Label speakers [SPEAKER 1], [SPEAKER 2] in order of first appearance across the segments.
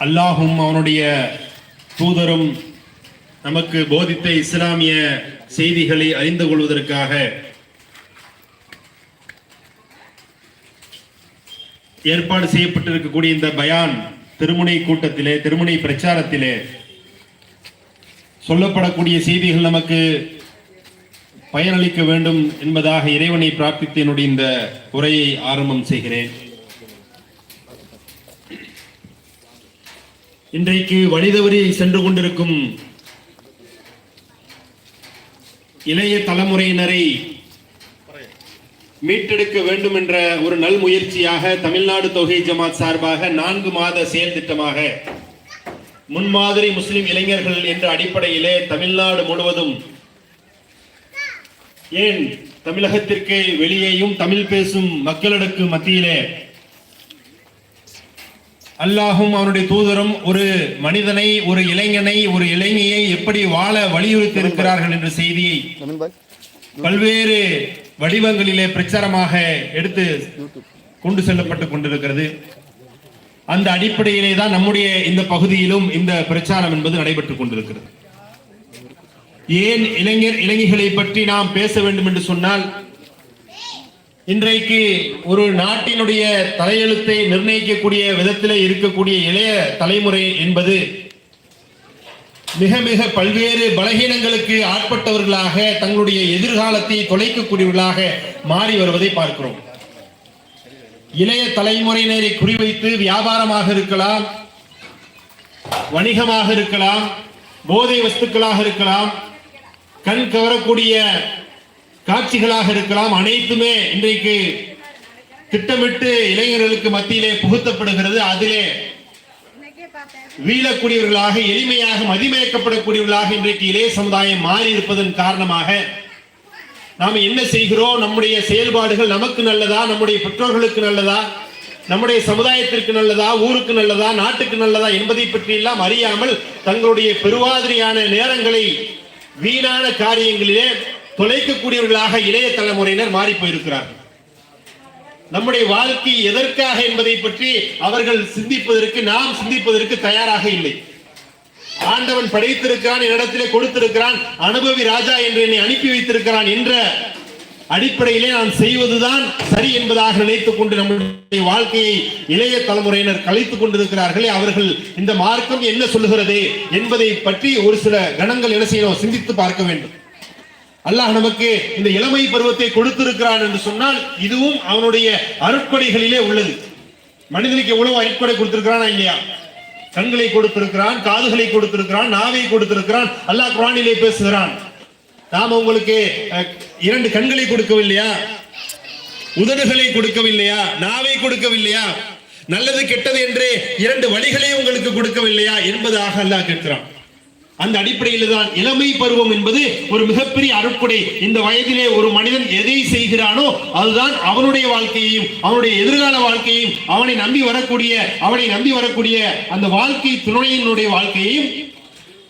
[SPEAKER 1] அல்லாஹும் அவனுடைய தூதரும் நமக்கு போதித்த இஸ்லாமிய செய்திகளை அறிந்து கொள்வதற்காக ஏற்பாடு செய்யப்பட்டிருக்கக்கூடிய இந்த பயான் திருமுனை கூட்டத்திலே திருமுனை பிரச்சாரத்திலே சொல்லப்படக்கூடிய செய்திகள் நமக்கு பயனளிக்க வேண்டும் என்பதாக இறைவனை பிரார்த்தித்து என்னுடைய இந்த உரையை ஆரம்பம் செய்கிறேன். இன்றைக்கு வழிதவறி சென்று கொண்டிருக்கும் இளைய தலைமுறையினரை மீட்டெடுக்க வேண்டும் என்ற ஒரு நல் முயற்சியாக தமிழ்நாடு தொகை ஜமாத் சார்பாக நான்கு மாத செயல் திட்டமாக முன்மாதிரி முஸ்லிம் இளைஞர்கள் என்ற அடிப்படையிலே தமிழ்நாடு முழுவதும் ஏன் தமிழகத்திற்கு வெளியேயும் தமிழ் பேசும் மக்களிடக்கு மத்தியிலே அல்லாஹும் அவனுடைய தூதரும் ஒரு மனிதனை ஒரு இளைஞனை ஒரு இளைஞியை எப்படி வாழ வலியுறுத்தி இருக்கிறார்கள் என்ற செய்தியை பல்வேறு வடிவங்களிலே பிரச்சாரமாக எடுத்து கொண்டு செல்லப்பட்டுக் கொண்டிருக்கிறது. அந்த அடிப்படையிலே தான் நம்முடைய இந்த பகுதியிலும் இந்த பிரச்சாரம் என்பது நடைபெற்றுக் கொண்டிருக்கிறது. ஏன் இளைஞர் இளைஞர்களை பற்றி நாம் பேச வேண்டும் என்று சொன்னால் இன்றைக்கு ஒரு நாட்டினுடைய தலையெழுத்தை நிர்ணயிக்கக்கூடிய விதத்தில் இருக்கக்கூடிய இளைய தலைமுறை என்பது மிக மிக பல்வேறு பலகீனங்களுக்கு ஆட்பட்டவர்களாக தங்களுடைய எதிர்காலத்தை தொலைக்கக்கூடியவர்களாக மாறி வருவதை பார்க்கிறோம். இளைய தலைமுறையினரை குறிவைத்து வியாபாரமாக இருக்கலாம் வணிகமாக இருக்கலாம் போதை வஸ்துக்களாக இருக்கலாம் கண் கவரக்கூடிய காட்சிகளாக இருக்கலாம். அனைத்துமே இன்றைக்கு திட்டமிட்டு இளைஞர்களுக்கு மத்தியிலே புகுத்தப்படுகிறது. அதிலே வீழக்கூடியவர்களாக எளிமையாக மதிமயக்கப்படக்கூடியவர்களாக இன்றைக்கு இளைய சமுதாயம் மாறி இருப்பதன் காரணமாக நாம் என்ன செய்கிறோம்? நம்முடைய செயல்பாடுகள் நமக்கு நல்லதா? நம்முடைய பெற்றோர்களுக்கு நல்லதா? நம்முடைய சமுதாயத்திற்கு நல்லதா? ஊருக்கு நல்லதா? நாட்டுக்கு நல்லதா? என்பதை பற்றி எல்லாம் அறியாமல் தங்களுடைய பெருவாதிரியான நேரங்களை வீணான காரியங்களிலே தொலைக்கக்கூடியவர்களாக இளைய தலைமுறையினர் மாறி போயிருக்கிறார்கள் நம்முடைய வாழ்க்கை எதற்காக என்பதை பற்றி அவர்கள் சிந்திப்பதற்கு நாம் சிந்திப்பதற்கு தயாராக இல்லை. ஆண்டவன் படைத்திருக்கிறான் என்னிடத்திலே கொடுத்திருக்கிறான் அனுபவி ராஜா என்று என்னை அனுப்பி வைத்திருக்கிறான் என்ற அடிப்படையிலே நான் செய்வதுதான் சரி என்பதாக நினைத்துக் கொண்டு நம்முடைய வாழ்க்கையை இளைய தலைமுறையினர் கழித்துக் கொண்டிருக்கிறார்களே அவர்கள் இந்த மார்க்கம் என்ன சொல்லுகிறது என்பதை பற்றி ஒரு சில கணங்கள் என்ன செய்யணும் சிந்தித்து பார்க்க வேண்டும். அல்லாஹ் நமக்கு இந்த இளமை பருவத்தை கொடுத்திருக்கிறான் என்று சொன்னால் இதுவும் அவனுடைய அருட்கொடைகளிலே உள்ளது. மனிதனுக்கு எவ்வளவு அருட்கொடை கொடுத்திருக்கிறானா இல்லையா? கண்களை கொடுத்திருக்கிறான் காதுகளை கொடுத்திருக்கிறான் நாவை கொடுத்திருக்கிறான் அல்லாஹ் குரானிலே பேசுகிறான். நாம் உங்களுக்கு இரண்டு கண்களை கொடுக்கவில்லையா? உதடுகளை கொடுக்கவில்லையா? நாவை கொடுக்கவில்லையா? நல்லது கெட்டது என்று இரண்டு வழிகளை உங்களுக்கு கொடுக்கவில்லையா? என்பதாக அல்லாஹ் கேட்கிறான். அந்த அடிப்படையில் தான் இளமை பருவம் என்பது ஒரு மிகப்பெரிய அருட்கொடை இந்த வயதிலே ஒரு மனிதன் எதை செய்கிறானோ அதுதான் அவனுடைய வாழ்க்கையையும் அவனுடைய எதிர்கால வாழ்க்கையையும் அவனை நம்பி வரக்கூடிய அவனை நம்பி வரக்கூடிய அந்த வாழ்க்கை துணையினுடைய வாழ்க்கையையும்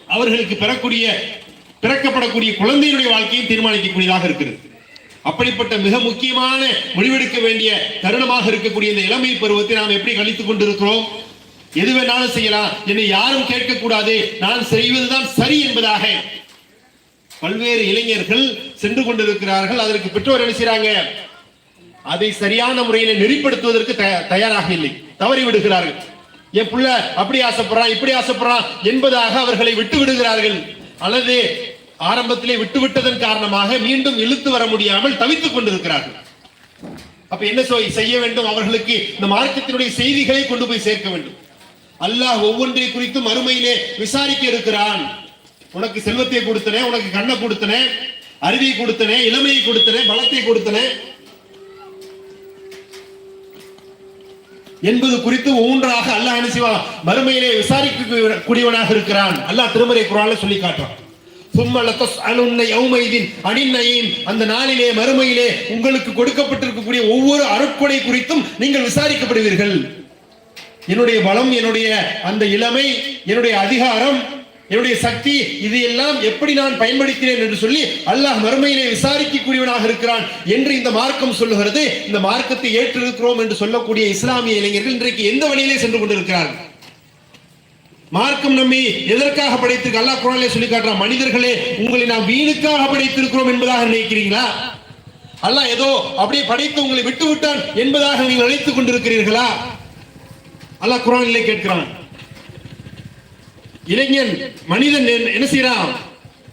[SPEAKER 1] அவர்களுக்கு பெறக்கூடிய பிறக்கப்படக்கூடிய குழந்தையினுடைய வாழ்க்கையும் தீர்மானிக்கக்கூடியதாக இருக்கிறது. அப்படிப்பட்ட மிக முக்கியமான முடிவெடுக்க வேண்டிய தருணமாக இருக்கக்கூடிய இந்த இளமை பருவத்தை நாம் எப்படி கழித்துக் கொண்டிருக்கிறோம்? எது வேணாலும் செய்யலாம். என்னை யாரும் கேட்கக்கூடாது. நான் செய்வதுதான் சரி என்பதாக. பல்வேறு இளைஞர்கள் சென்று கொண்டிருக்கிறார்கள். அதற்கு பெற்றோர் என்ன செய்றாங்க? அதை சரியான முறையில நெறிப்படுத்துவதற்கு த- தயாராக இல்லை. தவறி விடுகிறார்கள். என் புள்ள அப்படி ஆசைப்படுறான் இப்படி ஆசைப்படுறான் என்பதாக அவர்களை விட்டு விடுகிறார்கள். அல்லது ஆரம்பத்திலே விட்டு விட்டதன் காரணமாக மீண்டும் இழுத்து வர முடியாமல் தவித்துக் கொண்டிருக்கிறார்கள். அப்ப என்ன செய்ய வேண்டும்? அவர்களுக்கு இந்த மார்க்கத்தினுடைய செய்திகளை கொண்டு போய் சேர்க்க வேண்டும். அல்லாஹ் ஒவ்வொன்றை குறித்தும் மறுமையிலே விசாரிக்க இருக்கிறான் உனக்கு செல்வத்தை கொடுத்தனே உனக்கு கண்ணை கொடுத்தனே அருவியை கொடுத்தனே இளமையை கொடுத்தனே பலத்தை கொடுத்தனே. என்பது குறித்து ஒவ்வொன்றாக அல்லாஹ் என்ன செய்வான்? மறுமையிலே விசாரிக்க கூடியவனாக இருக்கிறான். அல்லாஹ் திருமறை குரான்ல சொல்லி காட்டுறான் அந்த நாளிலே மறுமையிலே உங்களுக்கு கொடுக்கப்பட்டிருக்கக்கூடிய ஒவ்வொரு அருட்கொடை குறித்தும் நீங்கள் விசாரிக்கப்படுவீர்கள். என்னுடைய பலம் என்னுடைய அந்த இளமை என்னுடைய அதிகாரம் என்னுடைய சக்தி இது எல்லாம் எப்படி நான் பயன்படுத்தினேன் என்று சொல்லி அல்லாஹ் மறுமையிலே விசாரிக்கக்கூடியவனாக இருக்கிறான் என்று இந்த மார்க்கம் சொல்லுகிறது. இந்த மார்க்கத்தை ஏற்றிருக்கிறோம் என்று சொல்லக்கூடிய இஸ்லாமிய இளைஞர்கள் இன்றைக்கு எந்த வழியிலே சென்று கொண்டிருக்கிறார்கள்? மார்க்கம் நம்மை எதற்காக படைத்திருக்கு? அல்லாஹ் குரானிலே சொல்லி காட்டுறான் மனிதர்களே உங்களை நாம் வீணுக்காக படைத்திருக்கிறோம் என்பதாக நினைக்கிறீங்களா அல்லாஹ் ஏதோ அப்படியே படைத்து உங்களை விட்டு விட்டான் என்பதாக நீங்கள் நினைத்துக் கொண்டிருக்கிறீர்களா? அல்லாஹ் குரானிலே கேட்கிறான். இளைஞன் மனிதன் என்ன- என்ன செய்யறான்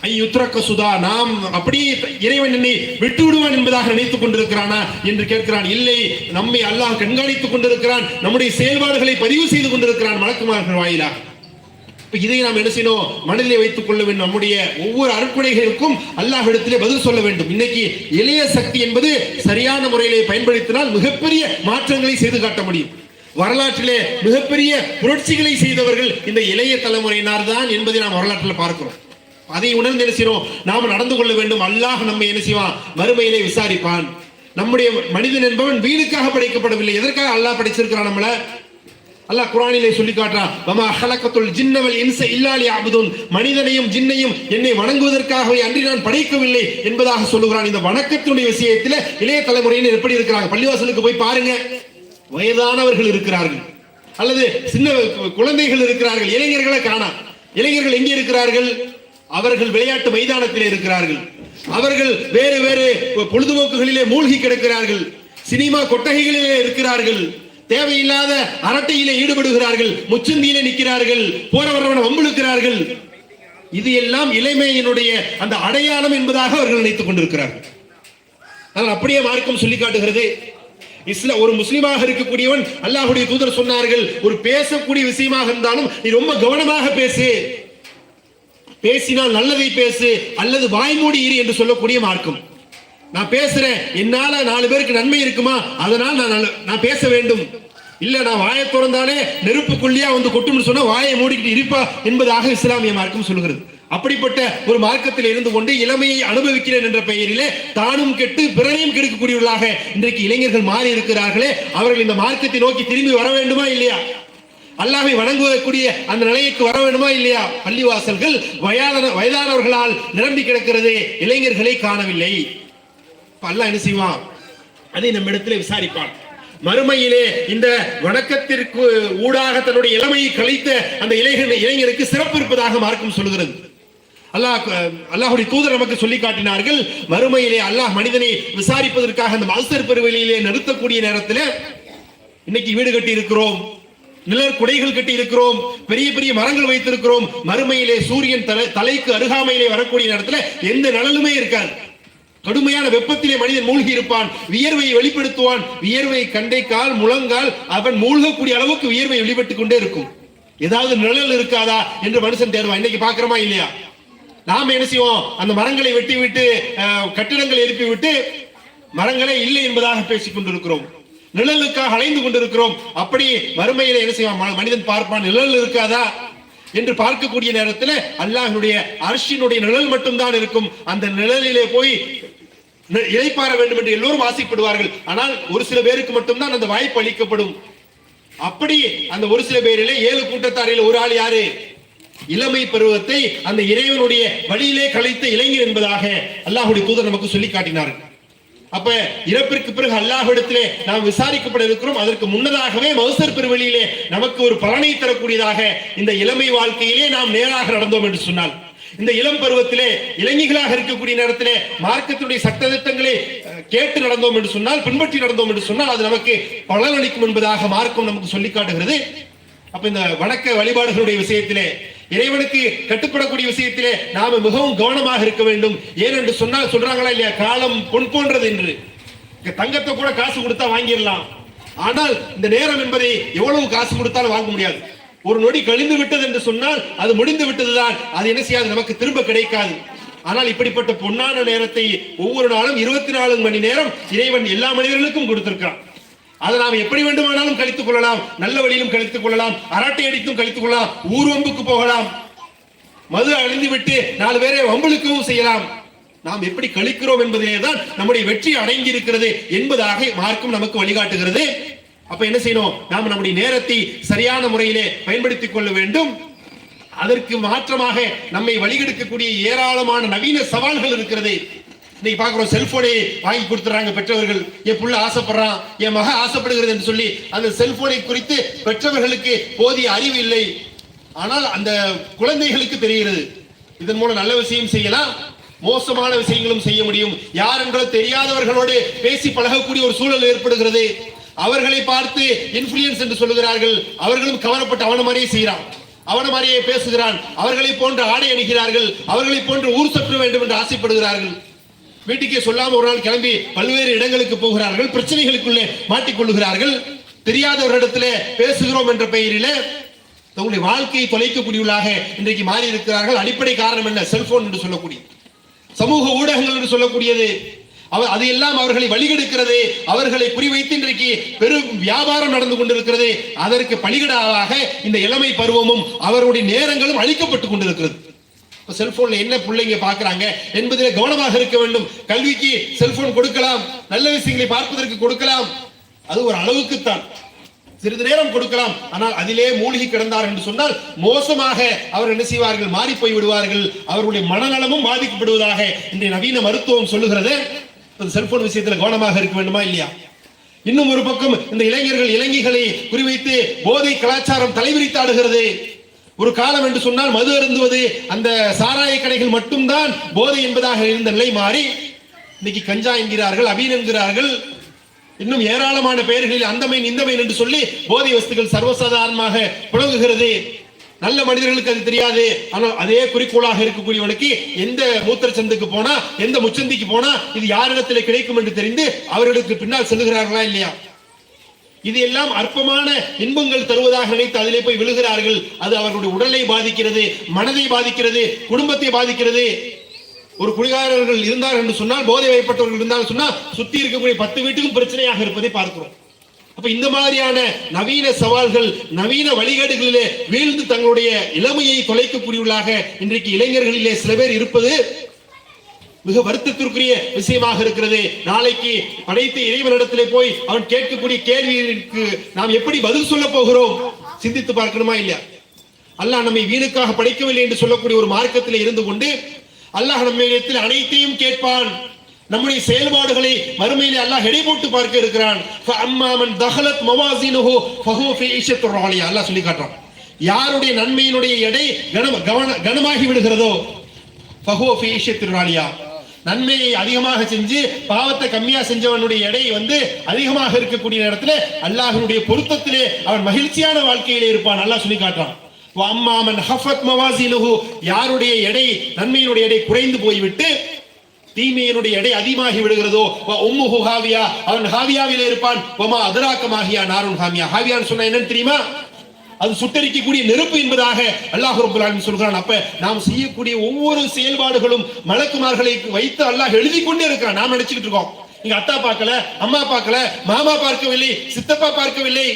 [SPEAKER 1] ஐயுத்ரக்க சுதா நாம் அப்படியே இறைவன் என்னை விட்டு விடுவான் என்பதாக நினைத்துக் கொண்டிருக்கிறானா? என்று கேட்கிறான். இல்லை நம்மை அல்லாஹ் கண்காணித்துக் கொண்டிருக்கிறான் நம்முடைய செயல்பாடுகளை பதிவு செய்து கொண்டிருக்கிறான். மலக்குமார்கள் வாயிலாக. இப்ப இதை நாம் என்ன செய்யணும்? மனதிலே வைத்துக் கொள்ள வேண்டும். நம்முடைய ஒவ்வொரு அர்ப்பணிகளுக்கும் அல்லாஹ் இடத்திலே பதில் சொல்ல வேண்டும். இன்னைக்கு இளைய சக்தி என்பது சரியான முறையிலே பயன்படுத்தினால் மிகப்பெரிய மாற்றங்களை செய்து காட்ட முடியும். வரலாற்றிலே மிகப்பெரிய புரட்சிகளை செய்தவர்கள் இந்த இளைய தலைமுறையினார் தான் என்பதை நாம் வரலாற்றில் பார்க்கிறோம். அதை உணர்ந்து என்ன செய்யறோம் நாம் நடந்து கொள்ள வேண்டும். அல்லாஹ் நம்ம என்ன செய்வான்? மறுமையிலே விசாரிப்பான். நம்முடைய மனிதன் என்பவன் வீணுக்காக படைக்கப்படவில்லை. எதற்காக அல்லாஹ் படைச்சிருக்கிறான் நம்மள? அல்லாஹ் குரானிலே சொல்லி காட்டுறான். வமா ஹலக்கத்துல் ஜின்னவல் இன்ச இல்லாலி அபுதுன் மனிதனையும் ஜின்னையும் என்னை வணங்குவதற்காகவே அன்றி நான் படைக்கவில்லை என்பதாக சொல்லுகிறான். இந்த வணக்கத்தினுடைய விஷயத்தில் இளைய தலைமுறையினர் எப்படி இருக்கிறாங்க? பள்ளிவாசலுக்கு போய் பாருங்க. வயதானவர்கள் இருக்கிறார்கள். அல்லது சின்ன குழந்தைகள் இருக்கிறார்கள் இளைஞர்களை காணா. இளைஞர்கள் எங்கே இருக்கிறார்கள்? அவர்கள் விளையாட்டு மைதானத்தில் இருக்கிறார்கள். அவர்கள் வேறு வேறு பொழுதுபோக்குகளிலே மூழ்கி கிடக்கிறார்கள். சினிமா கொட்டகைகளிலே இருக்கிறார்கள். தேவையில்லாத அரட்டையிலே ஈடுபடுகிறார்கள். முச்சந்தியிலே நிற்கிறார்கள். போறவரவன வம்பிழுக்கிறார்கள். இது எல்லாம் இளமையினுடைய அந்த அடையாளம் என்பதாக அவர்கள் நினைத்துக் கொண்டிருக்கிறார்கள். ஆனால் அப்படியே மார்க்கம் சொல்லி காட்டுகிறது. இஸ்ல ஒரு முஸ்லீமாக இருக்கக்கூடியவன் அல்லாஹுடைய தூதர் சொன்னார்கள் ஒரு பேசக்கூடிய விஷயமாக இருந்தாலும் நீ ரொம்ப கவனமாக பேசு. பேசினால் நல்லதை பேசு அல்லது வாய்மூடி இரு என்று சொல்லக்கூடிய மார்க்கம். நான் பேசுறேன் என்னால நாலு பேருக்கு நன்மை இருக்குமா? அதனால் நான் நான் பேச வேண்டும். இல்ல நான் வாயை திறந்தாலே நெருப்புக்குள்ளியா வந்து கொட்டும்னு சொன்னா வாயை மூடிக்கிட்டு இருப்பா என்பதாக இஸ்லாமிய மார்க்கம் சொல்கிறது. அப்படிப்பட்ட ஒரு மார்க்கத்தில் இருந்து கொண்டு இளமையை அனுபவிக்கிறேன் என்ற பெயரிலே தானும் கெட்டு பிறரையும் கெடுக்கக்கூடியவர்களாக இன்றைக்கு இளைஞர்கள் மாறி இருக்கிறார்களே அவர்கள் இந்த மார்க்கத்தை நோக்கி திரும்பி வர வேண்டுமா இல்லையா? அல்லாவை வணங்குவதற்குரிய அந்த நிலைக்கு வர வேண்டுமா இல்லையா? பள்ளிவாசல்கள் வயதான வயதானவர்களால் நிரம்பி கிடக்கிறது இளைஞர்களை காணவில்லை. அல்லாஹ் என்ன செய்வான்? அதை நம்ம இடத்துல விசாரிப்பான். மறுமையிலே இந்த வணக்கத்திற்கு ஊடாக தன்னுடைய இளமையை கழித்த அந்த இளைஞர் இளைஞருக்கு சிறப்பு இருப்பதாக மார்க்கம் சொல்கிறது. அல்லாஹ் அல்லாஹுடைய தூதர் நமக்கு சொல்லி காட்டினார்கள் வறுமையிலே அல்லாஹ் மனிதனை விசாரிப்பதற்காக அந்த மல்சர் பெருவெளியிலே நிறுத்தக்கூடிய நேரத்தில் இன்னைக்கு வீடு கட்டி இருக்கிறோம் நிழல் குடைகள் கட்டி இருக்கிறோம் பெரிய பெரிய மரங்கள் வைத்திருக்கிறோம் மறுமையிலே சூரியன் தலை தலைக்கு அருகாமையிலே வரக்கூடிய நேரத்துல எந்த நிழலுமே இருக்காது. கடுமையான வெப்பத்திலே மனிதன் மூழ்கி இருப்பான் வியர்வையை வெளிப்படுத்துவான் வியர்வை கண்டைக்கால் முழங்கால் அவன் மூழ்கக்கூடிய அளவுக்கு வியர்வை வெளிப்பட்டுக் கொண்டே இருக்கும். ஏதாவது நிழல் இருக்காதா என்று மனுஷன் தேடுவான். இன்னைக்கு பாக்குறமா இல்லையா? நாம என்ன செய்வோம்? அந்த மரங்களை வெட்டி விட்டு கட்டிடங்களை எழுப்பி விட்டு மரங்களே இல்லை என்பதாக பேசிக் கொண்டிருக்கிறோம். நிழலுக்காக அலைந்து கொண்டிருக்கிறோம். அப்படி மறுமையில என்ன செய்வான்? ம- மனிதன் பார்ப்பான் நிழல் இருக்காதா? என்று பார்க்கக்கூடிய நேரத்தில் அல்லாஹனுடைய அரசினுடைய நிழல் மட்டும்தான் இருக்கும். அந்த நிழலிலே போய் இழைப்பார வேண்டும் என்று எல்லோரும் ஆசைப்படுவார்கள். ஆனால் ஒரு சில பேருக்கு மட்டும்தான் அந்த வாய்ப்பு அளிக்கப்படும். அப்படி அந்த ஒரு சில பேரிலே ஏழு கூட்டத்தாரில் ஒரு ஆள் யாரு? இளமை பருவத்தை அந்த இறைவனுடைய வழியிலே கழித்த இளைஞர் என்பதாக அல்லாஹுடைய தூதர் நமக்கு சொல்லி காட்டினார்கள் அப்ப இறப்பிற்கு பிறகு அல்லாஹிடத்திலே நாம் விசாரிக்கப்பட இருக்கிறோம். அதற்கு முன்னதாகவே மௌசர் பெருவெளியிலே நமக்கு ஒரு பலனை தரக்கூடியதாக இந்த இளமை வாழ்க்கையிலே நாம் நேராக நடந்தோம் என்று சொன்னால் இந்த இளம் பருவத்திலே இளைஞர்களாக இருக்கக்கூடிய நேரத்திலே மார்க்கத்தினுடைய சட்ட திட்டங்களை கேட்டு நடந்தோம் என்று சொன்னால் பின்பற்றி நடந்தோம் என்று சொன்னால் அது நமக்கு பலனளிக்கும் என்பதாக மார்க்கம் நமக்கு சொல்லி காட்டுகிறது. அப்ப இந்த வணக்க வழிபாடுகளுடைய விஷயத்திலே இறைவனுக்கு கட்டுப்படக்கூடிய விஷயத்திலே நாம மிகவும் கவனமாக இருக்க வேண்டும். ஏனென்று சொன்னால் சொல்றாங்களா இல்லையா? காலம் பொன் போன்றது என்று. தங்கத்தை கூட காசு கொடுத்தா வாங்கிடலாம். ஆனால் இந்த நேரம் என்பதை எவ்வளவு காசு கொடுத்தாலும் வாங்க முடியாது. ஒரு நொடி கழிந்து விட்டது என்று சொன்னால் அது முடிந்து விட்டதுதான். அது என்ன செய்யாது? நமக்கு திரும்ப கிடைக்காது. ஆனால் இப்படிப்பட்ட பொன்னான நேரத்தை ஒவ்வொரு நாளும் இருபத்தி நாலு மணி நேரம் இறைவன் எல்லா மனிதர்களுக்கும் கொடுத்திருக்கிறான். அதை நாம் எப்படி வேண்டுமானாலும் கழித்துக் கொள்ளலாம். நல்ல வழியிலும் கழித்துக் கொள்ளலாம். அராட்டை அடித்தும் கழித்துக் கொள்ளலாம். ஊர்வம்புக்கு போகலாம். மது அழிந்து விட்டு நாலு பேரை வம்புழுக்கவும் செய்யலாம். நாம் எப்படி கழிக்கிறோம் என்பதிலே தான் நம்முடைய வெற்றி அடங்கி இருக்கிறது என்பதாக மார்க்கும் நமக்கு வழிகாட்டுகிறது. அப்ப என்ன செய்யணும்? நாம் நம்முடைய நேரத்தை சரியான முறையிலே பயன்படுத்திக் கொள்ள வேண்டும். அதற்கு மாற்றமாக நம்மை வழிகெடுக்கக்கூடிய ஏராளமான நவீன சவால்கள் இருக்கிறது. இன்னைக்கு பாக்குறோம் செல்போனை வாங்கி கொடுத்துறாங்க பெற்றவர்கள் என் புள்ள ஆசைப்படுறான் என் மக ஆசைப்படுகிறது என்று சொல்லி அந்த செல்போனை குறித்து பெற்றவர்களுக்கு போதிய அறிவு இல்லை. ஆனால் அந்த குழந்தைகளுக்கு தெரிகிறது. இதன் மூலம் நல்ல விஷயம் செய்யலாம் மோசமான விஷயங்களும் செய்ய முடியும். யார் என்றோ தெரியாதவர்களோடு பேசி பழகக்கூடிய ஒரு சூழல் ஏற்படுகிறது. அவர்களை பார்த்து இன்ஃபுளுயன்ஸ் என்று சொல்லுகிறார்கள். அவர்களும் கவரப்பட்டு அவன மாதிரியே செய்கிறான். அவன மாதிரியே பேசுகிறான். அவர்களை போன்று ஆடை அணிகிறார்கள். அவர்களை போன்று ஊர் சற்று வேண்டும் என்று ஆசைப்படுகிறார்கள். வீட்டுக்கே சொல்லாம ஒரு நாள் கிளம்பி பல்வேறு இடங்களுக்கு போகிறார்கள் பிரச்சனைகளுக்குள்ளே மாட்டிக்கொள்ளுகிறார்கள். தெரியாதவரிடத்திலே பேசுகிறோம் என்ற பெயரிலே தங்களுடைய வாழ்க்கையை தொலைக்கக்கூடியவர்களாக இன்றைக்கு மாறி இருக்கிறார்கள் அடிப்படை காரணம் என்ன? செல்போன் என்று சொல்லக்கூடிய. சமூக ஊடகங்கள் என்று சொல்லக்கூடியது. அவர் அதையெல்லாம் அவர்களை வழிகெடுக்கிறது. அவர்களை குறிவைத்து இன்றைக்கு பெரும் வியாபாரம் நடந்து கொண்டிருக்கிறது. அதற்கு பலிகடாவாக இந்த இளமை பருவமும் அவருடைய நேரங்களும் அழிக்கப்பட்டு கொண்டிருக்கிறது. இப்போ செல்போன்ல என்ன பிள்ளைங்க பார்க்குறாங்க என்பதில் கவனமாக இருக்க வேண்டும். கல்விக்கு செல்போன் கொடுக்கலாம். நல்ல விஷயங்களை பார்ப்பதற்கு கொடுக்கலாம். அது ஒரு அளவுக்குத்தான். சிறிது நேரம் கொடுக்கலாம். ஆனால் அதிலே மூழ்கி கிடந்தார் என்று சொன்னால் மோசமாக அவர் என்ன செய்வார்கள்? மாறி போய் விடுவார்கள். அவர்களுடைய மனநலமும் பாதிக்கப்படுவதாக இன்றைய நவீன மருத்துவம் சொல்லுகிறது. இந்த செல்போன் விஷயத்தில் கவனமாக இருக்க வேண்டுமா இல்லையா? இன்னும் ஒரு பக்கம் இந்த இளைஞர்கள் இளைஞர்களை குறிவைத்து போதை கலாச்சாரம் தலைவிரித்தாடுகிறது ஒரு காலம் என்று சொன்னால் மது அருந்துவது அந்த சாராய கடைகள் மட்டும்தான் போதை என்பதாக இருந்த நிலை மாறி இன்னைக்கு கஞ்சா என்கிறார்கள் அபீன் என்கிறார்கள் இன்னும் ஏராளமான பெயர்களில் அந்தமைன் இந்தமைன் என்று சொல்லி போதை வஸ்துகள் சர்வசாதாரணமாக புழங்குகிறது. நல்ல மனிதர்களுக்கு அது தெரியாது. ஆனால் அதே குறிக்கோளாக இருக்கக்கூடியவனுக்கு எந்த மூத்திர சந்துக்கு போனா எந்த முச்சந்திக்கு போனா இது யாரிடத்தில் கிடைக்கும் என்று தெரிந்து அவர்களுக்கு பின்னால் செல்லுகிறார்களா இல்லையா? இது எல்லாம் அற்பமான இன்பங்கள் தருவதாக நினைத்து அதிலே போய் விழுகிறார்கள். அது அவர்களுடைய உடலை பாதிக்கிறது மனதை பாதிக்கிறது குடும்பத்தை பாதிக்கிறது. ஒரு குடிகாரர்கள் இருந்தார் என்று சொன்னால் போதை வயப்பட்டவர்கள் இருந்தால் சொன்னால் சுத்தி இருக்கக்கூடிய பத்து வீட்டுக்கும் பிரச்சனையாக இருப்பதை பார்க்கிறோம். அப்ப இந்த மாதிரியான நவீன சவால்கள் நவீன வழிகேடுகளிலே வீழ்ந்து தங்களுடைய இளமையை தொலைக்கக்கூடியவர்களாக இன்றைக்கு இளைஞர்களிலே சில பேர் இருப்பது மிக வருத்தத்திற்குரிய விஷயமாக இருக்கிறது. நாளைக்கு படைத்த இறைவனிடத்திலே போய் அவன் கேட்கக்கூடிய கேள்விக்கு நாம் எப்படி பதில் சொல்ல போகிறோம்? சிந்தித்து பார்க்கணுமா இல்லையா? அல்லாஹ் நம்மை வீணுக்காக படைக்கவில்லை என்று சொல்லக்கூடிய ஒரு மார்க்கத்தில் இருந்து கொண்டு அல்லாஹ் நம்மிடத்தில் அனைத்தையும் கேட்பான். நம்முடைய செயல்பாடுகளை மறுமையிலே அல்லாஹ் எடை போட்டு பார்க்க இருக்கிறான். அம்மாமன் தஹலத் மவாசினுஹு ஃபஹு ஃபீ ஈஷத்துர் ராலியா அல்லாஹ் சொல்லி காட்டுறான். யாருடைய நன்மையினுடைய எடை கனம் கவன கனமாகி விடுகிறதோ? ஃபஹு ஃபீ ஈஷத்துர் ராலியா நன்மையை அதிகமாக செஞ்சு பாவத்தை கம்மியா செஞ்சவனுடைய எடை வந்து அதிகமாக இருக்கக்கூடிய நேரத்துல அல்லாஹனுடைய பொருத்தத்திலே அவன் மகிழ்ச்சியான வாழ்க்கையிலே இருப்பான். நல்லா சொல்லி காட்டுறான். அம்மாமன் ஹஃபத் மவாசினுஹு யாருடைய எடை நன்மையினுடைய எடை குறைந்து போய்விட்டு தீமையினுடைய எடை அதிகமாகி விடுகிறதோ உம்முஹு ஹாவியா. அவன் ஹாவியாவிலே இருப்பான். ஒமா அதராக்கமாகியா நாருன் ஹாமியா. ஹாவியான்னு சொன்னா என்னன்னு தெரியுமா? அது சுட்டரிக்கக்கூடிய நெருப்பு என்பதாக அல்லாஹ் ரப்பல் சொல்கிறான். அப்ப நாம் செய்யக்கூடிய ஒவ்வொரு செயல்பாடுகளும் மலக்குமார்களை வைத்து அல்லாஹ் எழுதி கொண்டே இருக்கிறான். நாம் நினைச்சுக்கிட்டு இருக்கோம். எங்க அத்தா பார்க்கல அம்மா பார்க்கல மாமா பார்க்கவில்லை சித்தப்பா பார்க்கவில்லை.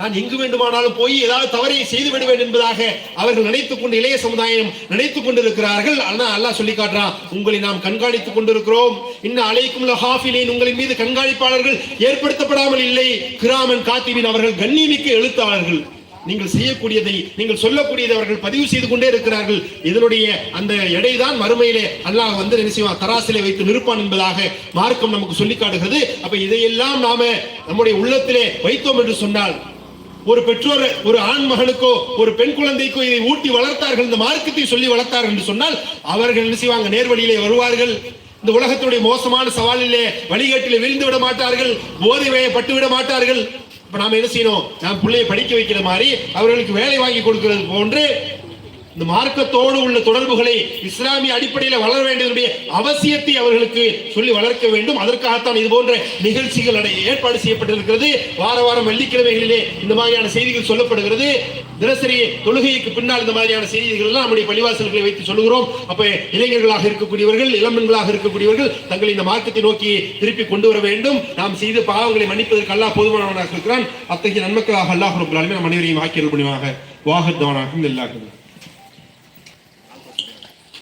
[SPEAKER 1] நான் எங்கு வேண்டுமானாலும் போய் ஏதாவது தவறை செய்து விடுவேன் என்பதாக அவர்கள் நினைத்துக் கொண்டு இளைய சமுதாயம் நினைத்துக் கொண்டிருக்கிறார்கள். ஆனா அல்லாஹ் சொல்லி காட்டுறான் உங்களை நாம் கண்காணித்துக் கொண்டிருக்கிறோம். இன்னும் அழைக்கும் ஹாஃபிலேன் உங்களின் மீது கண்காணிப்பாளர்கள் ஏற்படுத்தப்படாமல் இல்லை. கிராமன் காத்திவின் அவர்கள் கண்ணியமிக்க எழுத்தாளர்கள். நீங்கள் செய்யக்கூடியதை நீங்கள் சொல்லக்கூடியதை அவர்கள் பதிவு செய்து கொண்டே இருக்கிறார்கள். இதனுடைய அந்த எடைதான் மறுமையிலே அல்லாஹ் வந்து என்ன தராசிலே வைத்து நிற்பான் என்பதாக மார்க்கம் நமக்கு சொல்லி காட்டுகிறது. அப்ப இதையெல்லாம் நாம நம்முடைய உள்ளத்திலே வைத்தோம் என்று சொன்னால் ஒரு பெற்றோர் ஒரு ஆண் மகனுக்கோ ஒரு பெண் குழந்தைக்கோ இதை ஊட்டி வளர்த்தார்கள் இந்த மார்க்கத்தை சொல்லி வளர்த்தார்கள் என்று சொன்னால் அவர்கள் என்ன செய்வாங்க? நேர்வழியிலே வருவார்கள். இந்த உலகத்துடைய மோசமான சவாலிலே வழிகாட்டிலே விழுந்து விட மாட்டார்கள் போதை பட்டு விட மாட்டார்கள். இப்ப நாம என்ன செய்யணும்? நாம் பிள்ளையை படிக்க வைக்கிற மாதிரி அவர்களுக்கு வேலை வாங்கி கொடுக்கிறது போன்று இந்த மார்க்கத்தோடு உள்ள தொடர்புகளை இஸ்லாமிய அடிப்படையில் வளர வேண்டியதுடைய அவசியத்தை அவர்களுக்கு சொல்லி வளர்க்க வேண்டும். அதற்காகத்தான் இது போன்ற நிகழ்ச்சிகள் ஏற்பாடு செய்யப்பட்டிருக்கிறது. வார வாரம் வெள்ளிக்கிழமைகளிலே இந்த மாதிரியான செய்திகள் சொல்லப்படுகிறது. தினசரி தொழுகைக்கு பின்னால் இந்த மாதிரியான செய்திகள் எல்லாம் நம்முடைய பள்ளிவாசல்களை வைத்து சொல்லுகிறோம். அப்ப இளைஞர்களாக இருக்கக்கூடியவர்கள் இளம்பெண்களாக இருக்கக்கூடியவர்கள் தங்கள் இந்த மார்க்கத்தை நோக்கி திருப்பி கொண்டு வர வேண்டும். நாம் செய்த பாவங்களை மன்னிப்பதற்கு அல்லாஹ் போதுமானவனாக இருக்கிறான். அத்தகைய நன்மக்களாக அல்லாஹ் ரபுல் நம் அனைவரையும் ஆக்கியல் புனிவாக வாகத்தவனாக இல்லார்கள்